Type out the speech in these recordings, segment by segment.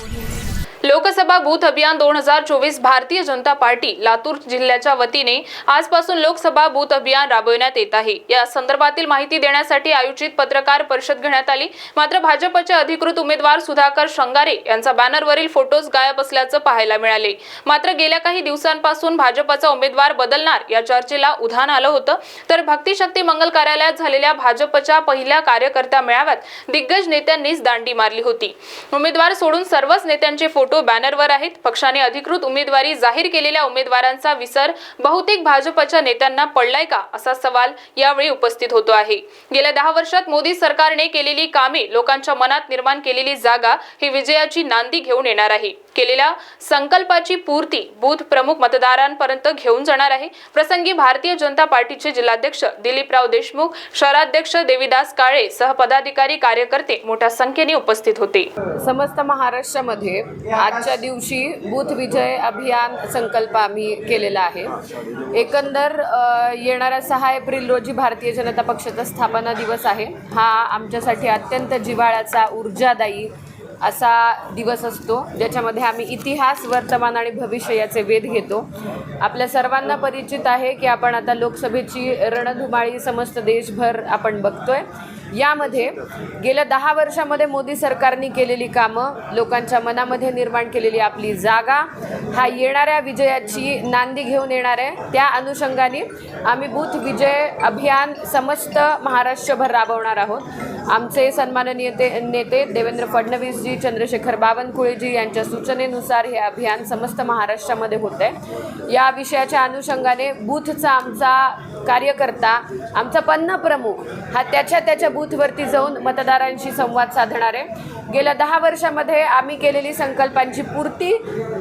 Audio. Lok Sabha booth अभियान दोन हजार चोवीस भारतीय जनता पार्टी लातूर जिल्ह्याच्या वतीने आजपासून लोकसभा बूथ अभियान राबविण्यात येत आहे. या संदर्भातील माहिती देण्यासाठी आयोजित पत्रकार परिषद घेण्यात आली. मात्र भाजपचे अधिकृत उमेदवार सुधाकर शंगारे यांचा बॅनरवरील फोटोज गायब असल्याचं पाहायला मिळाले. मात्र गेल्या काही दिवसांपासून भाजपचा उमेदवार बदलणार या चर्चेला उधाण आलं होतं. तर भक्तिशक्ती मंगल कार्यालयात झालेल्या भाजपच्या पहिल्या कार्यकर्ता मेळाव्यात दिग्गज नेत्यांनीच दांडी मारली होती. उमेदवार सोडून सर्वच नेत्यांचे फोटो बॅनरवर आहेत. पक्षाने अधिकृत उमेदवारी जाहीर केलेल्या उमेदवारांचा विसर बहुतेक भाजपच्या नेत्यांना पडलाय का असा सवाल यावेळी उपस्थित होतो आहे. गेल्या दहा वर्षात मोदी सरकारने केलेली कामे लोकांच्या मनात निर्माण केलेली जागा ही विजयाची नांदी घेऊन येणार आहे. केलेल्या संकल्पाची पूर्ती बूथ प्रमुख मतदारांपर्यंत घेऊन जाणार आहे. प्रसंगी भारतीय जनता पार्टीचे जिल्हाध्यक्ष दिलीपराव देशमुख शहराध्यक्ष देवीदास काळे सह पदाधिकारी कार्यकर्ते मोठ्या संख्येने उपस्थित होते. समस्त महाराष्ट्रामध्ये आजच्या दिवशी बूथ विजय अभियान संकल्प आम्ही केलेला आहे. एकंदर येणारा येणाऱ्या सहा एप्रिल रोजी भारतीय जनता पक्षाचा स्थापना दिवस आहे. हा आमच्यासाठी अत्यंत जिव्हाळ्याचा ऊर्जादायी असा दिवस असतो ज्याच्यामध्ये आम्ही इतिहास वर्तमान आणि भविष्य याचे वेध घेतो. आपल्या सर्वांना परिचित आहे की आपण आता लोकसभेची रणधुमाळी समस्त देशभर आपण बघतोय. यामध्ये गेल्या दहा वर्षामध्ये मोदी सरकारने केलेली कामं लोकांच्या मनामध्ये निर्माण केलेली आपली जागा हा येणाऱ्या विजयाची नांदी घेऊन येणार आहे. त्या अनुषंगाने आम्ही बूथ विजय अभियान समस्त महाराष्ट्रभर राबवणार आहोत. आमचे सन्माननीय ते नेते देवेंद्र फडणवीसजी चंद्रशेखर बावनकुळेजी यांच्या सूचनेनुसार हे अभियान समस्त महाराष्ट्रामध्ये होत आहे या विषयाच्या अनुषंगाने बूथचा आमचा कार्यकर्ता आमचा पन्न प्रमुख हा त्याच्या त्याच्या बूथवरती जाऊन मतदारांशी संवाद साधणार आहे. गेल्या दहा वर्षामध्ये आम्ही केलेली संकल्पांची पूर्ती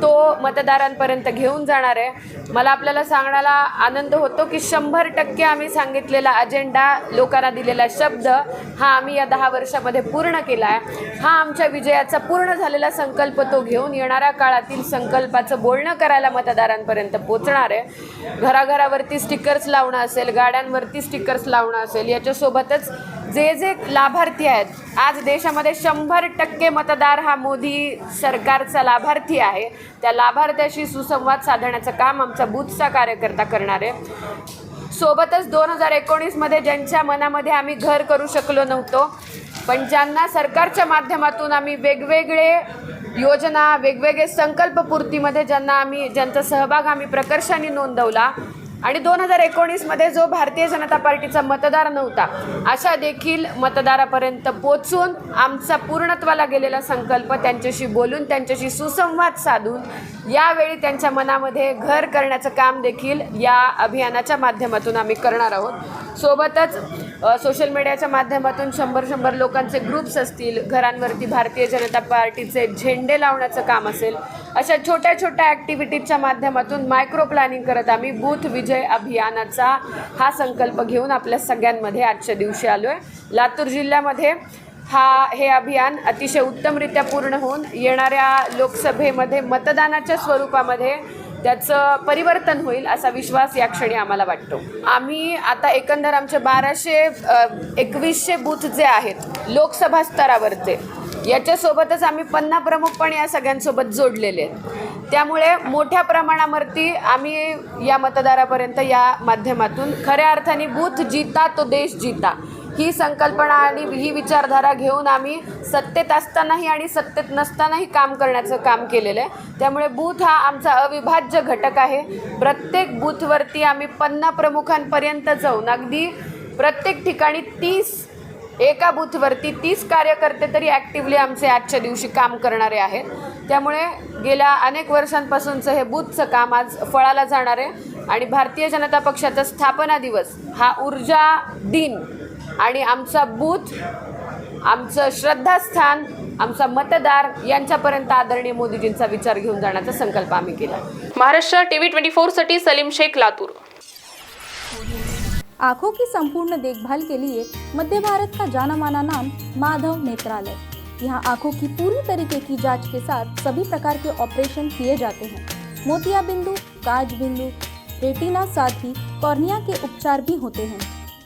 तो मतदारांपर्यंत घेऊन जाणार आहे. मला आपल्याला सांगण्याला आनंद होतो की शंभर टक्के आम्ही सांगितलेला अजेंडा लोकांना दिलेला शब्द हा आम्ही या दहा वर्षामध्ये पूर्ण केला आहे. हा आमच्या विजयाचा पूर्ण झालेला संकल्प तो घेऊन येणाऱ्या काळातील संकल्पाचं बोलणं करायला मतदारांपर्यंत पोचणार आहे. घराघरावरती स्टिकर्स लावणं असेल गाड्यांवरती स्टिकर्स लावणं असेल याच्यासोबतच जे जे लाभार्थी आहेत आज देशामध्ये शंभर टक्के मतदार हा मोदी सरकारचा लाभार्थी आहे. त्या लाभार्थ्याशी सुसंवाद साधण्याचं काम आमचा बूथचा कार्यकर्ता करणार आहे. सोबतच दोन हजार एकोणीसमध्ये ज्यांच्या मनामध्ये आम्ही घर करू शकलो नव्हतो पण ज्यांना सरकारच्या माध्यमातून आम्ही वेगवेगळे योजना वेगवेगळे संकल्पपूर्तीमध्ये ज्यांना आम्ही ज्यांचा सहभाग आम्ही प्रकर्षाने नोंदवला आणि दोन हजार एकोणीसमध्ये जो भारतीय जनता पार्टीचा मतदार नव्हता अशा देखील मतदारापर्यंत पोचून आमचा पूर्णत्वाला गेलेला संकल्प त्यांच्याशी बोलून त्यांच्याशी सुसंवाद साधून यावेळी त्यांच्या मनामध्ये घर करण्याचं काम देखील या अभियानाच्या माध्यमातून आम्ही करणार आहोत. सोबतच सोशल मीडियाच्या माध्यमातून शंभर शंभर लोकांचे ग्रुप्स असतील घरांवरती भारतीय जनता पार्टीचे झेंडे लावण्याचं काम असेल अशा छोट्या छोट्या ॲक्टिव्हिटीजच्या माध्यमातून मायक्रो प्लॅनिंग करत आम्ही बूथ विजय अभियानाचा हा संकल्प घेऊन आपल्या सगळ्यांमध्ये आजच्या दिवशी आलो आहे लातूर जिल्ह्यामध्ये हा हे अभियान अतिशय उत्तमरित्या पूर्ण होऊन येणाऱ्या लोकसभेमध्ये मतदानाच्या स्वरूपामध्ये त्याचं परिवर्तन होईल असा विश्वास या क्षणी आम्हाला वाटतो. आम्ही आता एकंदर आमचे बाराशे एकवीसशे बूथ जे आहेत लोकसभा स्तरावरचे याच्यासोबतच आम्ही पन्ना प्रमुख पण या सगळ्यांसोबत जोडलेले आहेत. त्यामुळे मोठ्या प्रमाणावरती आम्ही या मतदारापर्यंत या माध्यमातून खऱ्या अर्थाने बूथ जिता तो देश जिता. ही संकल्पना आणि ही विचारधारा घेऊन आम्ही सत्तेत असतानाही आणि सत्तेत नसतानाही काम करण्याचं काम केलेलं आहे. त्यामुळे बूथ हा आमचा अविभाज्य घटक आहे. प्रत्येक बूथवरती आम्ही पन्ना प्रमुखांपर्यंत जाऊन अगदी प्रत्येक ठिकाणी तीस एका बूथवरती तीस कार्यकर्ते तरी ॲक्टिवली आमचे आजच्या दिवशी काम करणारे आहेत. त्यामुळे गेल्या अनेक वर्षांपासूनचं हे बूथचं काम आज फळाला जाणार आहे. आणि भारतीय जनता पक्षाचा स्थापना दिवस हा ऊर्जा दिन आणि आमचा बूथ आमचं श्रद्धास्थान आमचा मतदार यांच्यापर्यंत आदरणीय मोदीजींचा विचार घेऊन जाण्याचा संकल्प आम्ही केला. महाराष्ट्र टीव्ही ट्वेंटी फोरसाठी सलीम शेख लातूर. आंखों की संपूर्ण देखभाल के लिए मध्य भारत का जाना माना नाम माधव नेत्रालय. यहाँ आंखों की पूरी तरीके की जांच के साथ सभी प्रकार के ऑपरेशन किए जाते हैं। मोतिया बिंदु काज बिंदु रेटिना साथ ही कॉर्निया के उपचार भी होते हैं।